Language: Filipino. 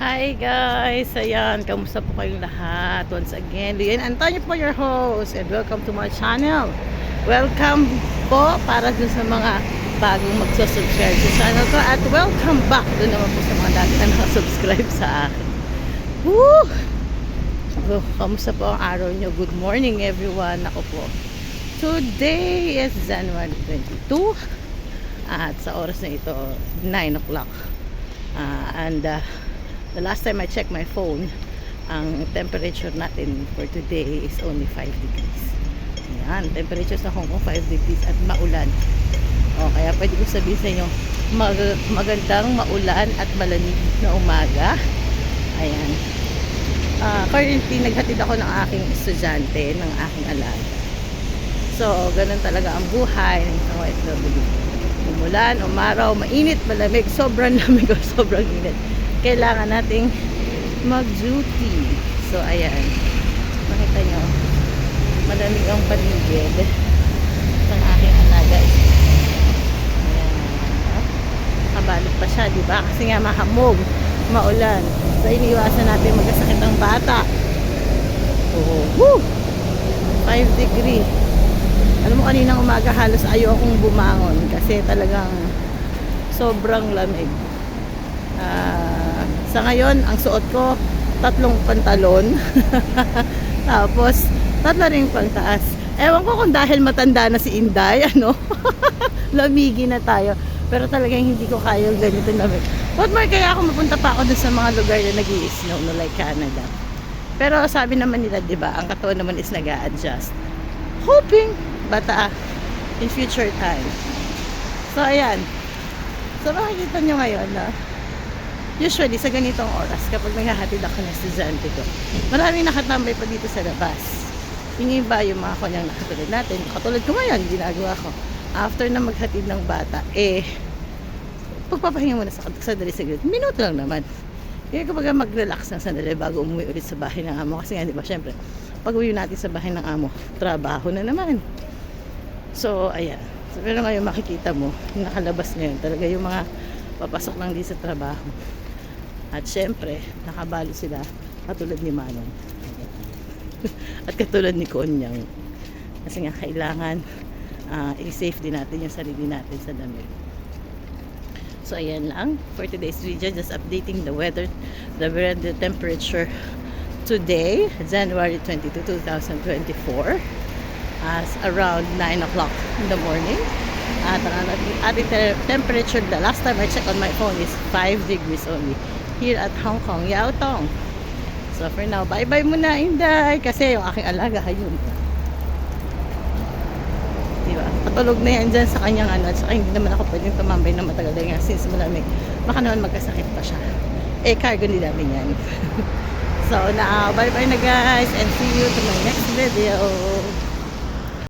Hi guys! Ayan, kamusta po kayong lahat? Once again, Lian Antonio po your host and welcome to my channel. Welcome po para dun sa mga bagong magsusubscribe sa channel ko at welcome back dun naman po sa mga dati na nakasubscribe sa akin. Woo! Oh, kamusta po ang araw nyo? Good morning everyone. Ako po. Today is January 22 at sa oras na ito 9 o'clock. Ah, and uh, the last time I checked my phone, ang temperature natin for today is only 5 degrees. Ayan, temperature sa Hong Kong 5 degrees at maulan. O, kaya pwede ko sabihin sa inyo, mag magandang maulan at malamig na umaga. Ayan. Ah, currently, naghatid ako ng aking estudyante, ng aking alaga. So, ganun talaga ang buhay ng isang OFW. Umulan, umaraw, mainit, malamig, sobrang lamig o sobrang init. Kailangan nating mag-duty. So, ayan. Makita nyo, malamig ang paligid ng aking alaga. Ayan. Kabalot pa siya, di ba? Kasi nga mahamog, maulan. So, iniwasan natin magkasakit ang bata. Oh, woo! 5 degree. Alam mo kaninang umaga halos ayokong bumangon kasi talagang sobrang lamig. Ah, sa ngayon, ang suot ko tatlong pantalon. Tapos tatlo ring pangtaas. Ewan ko kung dahil matanda na si Inday, ano? Lamigi na tayo. Pero talagang hindi ko kaya yung ganito lamig. What more kaya ako mapunta pa ako dun sa mga lugar na nag snow no like Canada. Pero sabi naman nila, 'di ba, ang katawan naman is nag adjust hoping bata in future time. So, ayan. So, makikita nyo ngayon na usually sa ganitong oras kapag naghahatid ako ng estudyante ko, maraming nakatambay pa dito sa labas. Yung iba yung mga kanyang nakatulad natin. Katulad ko ngayon, ginagawa ko. After na maghatid ng bata, eh, pagpapahinga muna sa sa grid. Minuto lang naman. Kaya kapag mag-relax na sandali bago umuwi ulit sa bahay ng amo. Kasi nga, di ba, syempre, pag uwi natin sa bahay ng amo, trabaho na naman. So, ayan. So, pero ngayon makikita mo, nakalabas ngayon, talaga yung mga papasok lang din sa trabaho. At syempre, nakabalo sila katulad ni Manong. At katulad ni Konyang. Kasi nga kailangan ah, i-safe din natin yung sarili natin sa damit. So ayan lang for today's video just updating the weather the weather temperature today January 22, 2024 as around 9 o'clock in the morning at ang ating ating te- temperature the last time I checked on my phone is 5 degrees only here at Hong Kong Yaotong so for now bye bye muna Inday kasi yung aking alaga ayun Diba? Patulog na yan dyan sa kanyang ano. At saka hindi naman ako pwedeng tumambay na matagal dahil nga since malamig. Baka naman magkasakit pa siya. Eh, cargo ni namin yan. so, na bye bye na guys and see you to my next video.